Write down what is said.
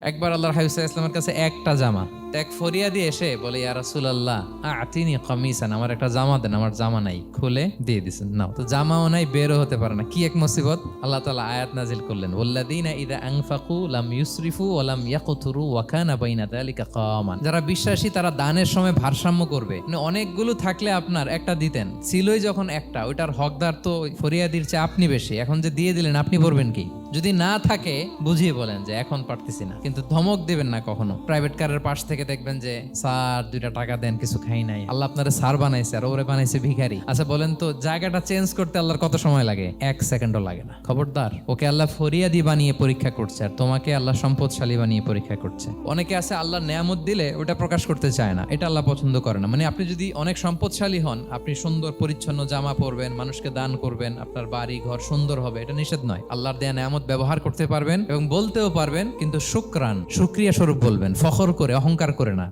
একবার আল্লাহর হাবিব ইসলামের কাছে একটা জামা। তো এক ফরিয়া দিয়ে এসে বলে, ইয়া রাসূলুল্লাহ, আতিনি কামিসান, আমার একটা জামা দেন, আমার জামা নাই। খুলে দিয়ে দিছেন। নাও, তো জামাও নাই বেরো হতে পারে না। কি এক মুসিবত? আল্লাহ তাআলা আয়াত নাজিল করলেন, ওয়াল্লাযিনা ইযা আনফাকু লাম ইউসরিফু ওয়া লাম ইয়াকতুরু ওয়া কানা বাইনা যালিকা কামান যারা বিশ্বাসী, তারা দানের সময় ভারসাম্য করবে। মানে অনেকগুলো থাকলে আপনার একটা দিতেন। ছিলই যখন একটা, ওইটার হকদার তো ফরিয়াদির চেয়ে আপনি বেশি। এখন যে দিয়ে দিলেন, আপনি পড়বেন কি? যদি না থাকে, বুঝিয়ে বলেন যে এখন পারতেছি না। কিন্তু ধমক দিবেন না কখনো। প্রাইভেট কারের পাশ থেকে দেখবেন যে, স্যার, দুইটা টাকা দেন, কিছু খাই নাই। আল্লাহ আপনারে স্যার বানাইছে আর ওরে বানাইছে ভিখারি। আচ্ছা বলেন তো, জায়গাটা চেঞ্জ করতে আল্লাহর কত সময় লাগে? এক সেকেন্ডও লাগে না। খবরদার, ওকে আল্লাহ ফরিয়াদি বানিয়ে পরীক্ষা করছে আর তোমাকে আল্লাহ সম্পদশালী বানিয়ে পরীক্ষা করছে। অনেকে আছে আল্লাহ নেয়ামত দিলে ওটা প্রকাশ করতে চায় না। এটা আল্লাহ পছন্দ করে না। মানে আপনি যদি অনেক সম্পদশালী হন, আপনি সুন্দর, পরিচ্ছন্ন জামা পরবেন, মানুষকে দান করবেন, আপনার বাড়ি, ঘর সুন্দর হবে, এটা নিষেধ নয়। আল্লাহর দেয়া নেয়ামত ব্যবহার করতে পারবেন এবং বলতেও পারবেন, কিন্তু শুক্রান শুক্রিয়া স্বরূপ বলবেন। ফখর করে, অহংকার করে না।